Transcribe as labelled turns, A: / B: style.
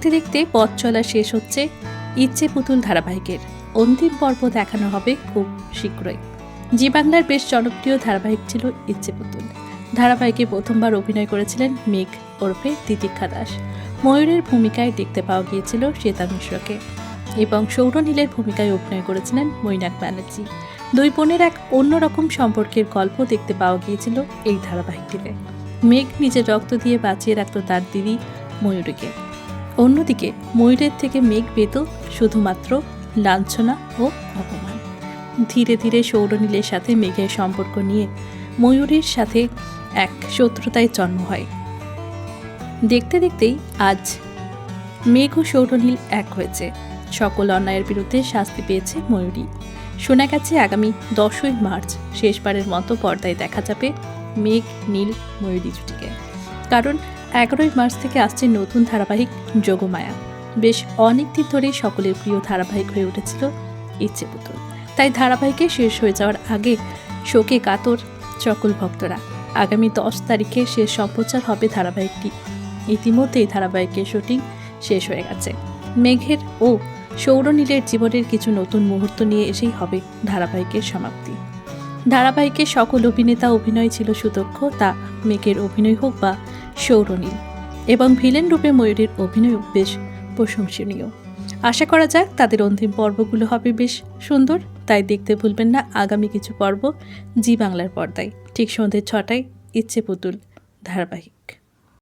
A: দেখতে দেখতে পথ চলা শেষ হচ্ছে ইচ্ছে পুতুল ধারাবাহিকের। অন্তিম পর্ব দেখানো হবে খুব শীঘ্রই। জি বাংলার বেশ জনপ্রিয় ধারাবাহিক ছিল ইচ্ছে পুতুল। ধারাবাহিকে প্রথমবার অভিনয় করেছিলেন মেঘ ওরফে তিতিক্ষা দাস। ময়ূরের ভূমিকায় দেখতে পাওয়া গিয়েছিল শ্বেতা মিশ্রকে। এবং সৌরনীলের ভূমিকায় অভিনয় করেছিলেন মৈনাক ব্যানার্জি। দুই বোনের এক অন্যরকম সম্পর্কের গল্প দেখতে পাওয়া গিয়েছিল এই ধারাবাহিকটিতে মেঘ নিজের রক্ত দিয়ে বাঁচিয়ে রাখত তার দিদি ময়ূরীকে। অন্যদিকে, ময়ূরের থেকে মেঘ পেত শুধুমাত্র লাঞ্ছনা ও অপমান। ধীরে ধীরে সৌরনীলের সাথে মেঘের সম্পর্ক নিয়ে ময়ূরীর সাথে এক শত্রুতায় জন্ম হয়। দেখতে দেখতেই আজ মেঘ ও সৌরনীল এক হয়েছে। সকল অন্যায়ের বিরুদ্ধে শাস্তি পেয়েছে ময়ূরী। শোনা গেছে আগামী দশই মার্চ, শেষবারের মতো পর্দায় দেখা যাবে মেঘ, নীল, ময়ূরী জুটিকে। কারণ এগারোই মার্চ থেকে আসছে নতুন ধারাবাহিক যোগমায়া। বেশ অনেক দিন ধরেই সকলের প্রিয় ধারাবাহিক হয়ে উঠেছিল ইচ্ছে পুতুল। তাই ধারাবাহিকে শেষ হয়ে যাওয়ার আগে শোকে কাতর সকল ভক্তরা। আগামী দশ তারিখে শেষ সম্প্রচার হবে ধারাবাহিকটি। ইতিমধ্যেই ধারাবাহিকের শুটিং শেষ হয়ে গেছে। মেঘের ও সৌরনীলের জীবনের কিছু নতুন মুহূর্ত নিয়ে এসেই হবে ধারাবাহিকের সমাপ্তি। ধারাবাহিকের সকল অভিনেতা অভিনয় ছিল সুদক্ষ, তা মেঘের অভিনয় হোক বা সৌরনীল এবং ভিলেন রূপে ময়ূরের অভিনয় বেশ প্রশংসনীয়। আশা করা যাক তাদের অন্তিম পর্বগুলো হবে বেশ সুন্দর, তাই দেখতে ভুলবেন না আগামী কিছু পর্ব জি বাংলার পর্দায়। ঠিক সন্ধ্যে ছটায় ইচ্ছে পুতুল ধারাবাহিক।